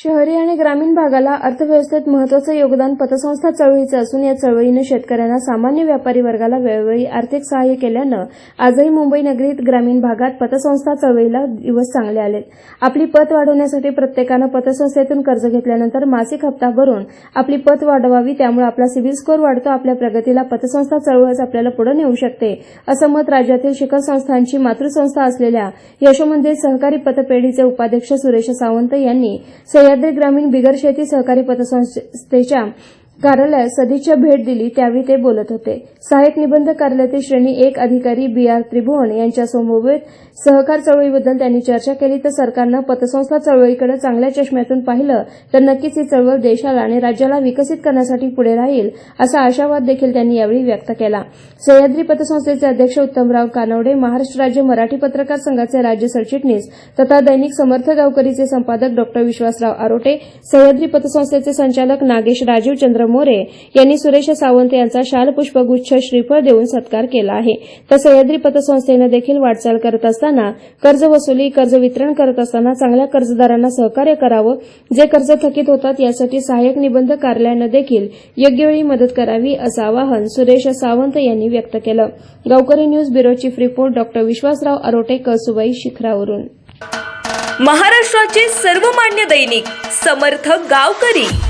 शहरी आणि ग्रामीण भागाला अर्थव्यवस्थेत महत्वाचं योगदान पतसंस्था चळवळीचं असून या चळवळीनं शेतकऱ्यांना सामान्य व्यापारी वर्गाला वेळोवेळी आर्थिक सहाय्य केल्यानं आजही मुंबई नगरीत ग्रामीण भागात पतसंस्था चळवळीला दिवस चांगले आलेत. आपली पत वाढवण्यासाठी प्रत्येकानं पतसंस्थेतून कर्ज घेतल्यानंतर मासिक हप्ता भरून आपली पत वाढवावी त्यामुळे आपला सिव्हिल स्कोअर वाढतो आपल्या प्रगतीला पतसंस्था चळवळच आपल्याला पुढे नेऊ शकते असं मत राज्यातील शिखर संस्थांची मातृसंस्था असलेल्या यशोमंदिर सहकारी पतपेढीचे उपाध्यक्ष सुरेश सावंत यांनी सह्याद्री ग्रामीण बिगर शेती सहकारी पतसंस्थेच्या कार्यालयात सदिच्छा भेट दिली त्यावेळी ते बोलत होते. सहाय्यक निबंध कार्यालयातील श्रेणी एक अधिकारी बी आर त्रिभुवन यांच्या समवेत सहकार चळवळीबद्दल त्यांनी चर्चा केली. तर सरकारनं पतसंस्था चळवळीकडे चांगल्या चष्म्यातून पाहिलं तर नक्कीच ही चळवळ देशाला आणि राज्याला विकसित करण्यासाठी पुढे राहील असा आशावाद देखील त्यांनी यावेळी व्यक्त केला. सह्याद्री पतसंस्थेचे अध्यक्ष उत्तमराव कानवडे महाराष्ट्र राज्य मराठी पत्रकार संघाचे राज्य सरचिटणीस तथा दैनिक समर्थ गावकरीचे संपादक डॉ विश्वासराव आरोटे सह्याद्री पतसंस्थेचे संचालक नागेश राजीव चंद्र मोरे यांनी सुरेश सावंत यांचा शाल पुष्पगुच्छ श्रीफळ देऊन सत्कार केला आहे. तर सह्याद्री पतसंस्थेनं देखील वाटचाल करत असताना कर्ज वसुली कर्ज वितरण करत असताना चांगल्या कर्जदारांना सहकार्य करावं जे कर्ज थकीत होतात यासाठी सहाय्यक निबंध कार्यालयानं देखील योग्यवेळी मदत करावी असं आवाहन सुरेश सावंत यांनी व्यक्त केलं. Gavkari news bureau chief report डॉ. विश्वासराव आरोटे कळसुबाई शिखरावरून. महाराष्ट्राचे सर्वमान्य दैनिक समर्थ गावकरी.